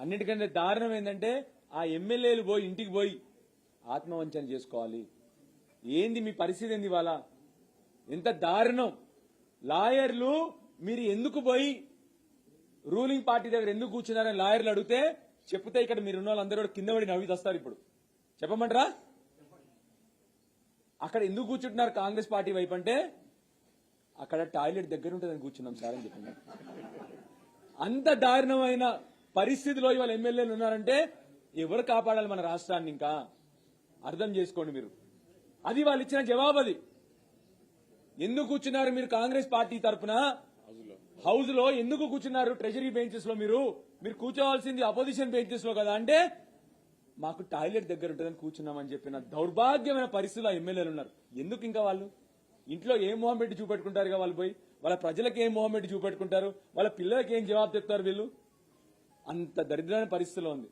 అన్నిటికంటే దారుణం ఏంటంటే ఆ ఎమ్మెల్యేలు పోయి ఇంటికి పోయి ఆత్మవంచన చేసుకోవాలి. ఏంది మీ పరిస్థితి ఏంది ఇవాళ? ఎంత దారుణం. లాయర్లు మీరు ఎందుకు పోయి రూలింగ్ పార్టీ దగ్గర ఎందుకు కూర్చున్నారని లాయర్లు అడిగితే చెప్తే ఇక్కడ మీరు ఉన్న వాళ్ళందరూ కూడా కింద పడి నవ్వి వస్తారు ఇప్పుడు. చెప్పమంటారా? అక్కడ ఎందుకు కూర్చుంటున్నారు కాంగ్రెస్ పార్టీ వైపు అంటే అక్కడ టాయిలెట్ దగ్గర ఉంటుందని కూర్చున్నాం సార్ అని చెప్పిన అంత దారుణమైన పరిస్థితిలో ఇవాళ ఎమ్మెల్యేలు ఉన్నారంటే ఎవరు కాపాడాలి మన రాష్ట్రాన్ని ఇంకా? అర్థం చేసుకోండి మీరు. అది వాళ్ళు ఇచ్చిన జవాబు అది. ఎందుకు కూర్చున్నారు మీరు కాంగ్రెస్ పార్టీ తరపున? హౌస్లో ఎందుకు కూర్చున్నారు ట్రెజరీ బెంచెస్లో మీరు? మీరు కూర్చోవాల్సింది అపోజిషన్ బెంచెస్లో కదా. అంటే మాకు టాయిలెట్ దగ్గర ఉంటుందని కూర్చున్నామని చెప్పిన దౌర్భాగ్యమైన పరిస్థితులు ఎమ్మెల్యేలు ఉన్నారు. ఎందుకు ఇంకా వాళ్ళు? ఇంట్లో ఏం మొహం పెట్టి చూపెట్టుకుంటారు వాళ్ళు పోయి? వాళ్ళ ప్రజలకు ఏం మొహం పెట్టి చూపెట్టుకుంటారు? వాళ్ళ పిల్లలకి ఏం జవాబు చెప్తారు వీళ్ళు? అంత దరిద్రమైన పరిస్థితిలో ఉంది.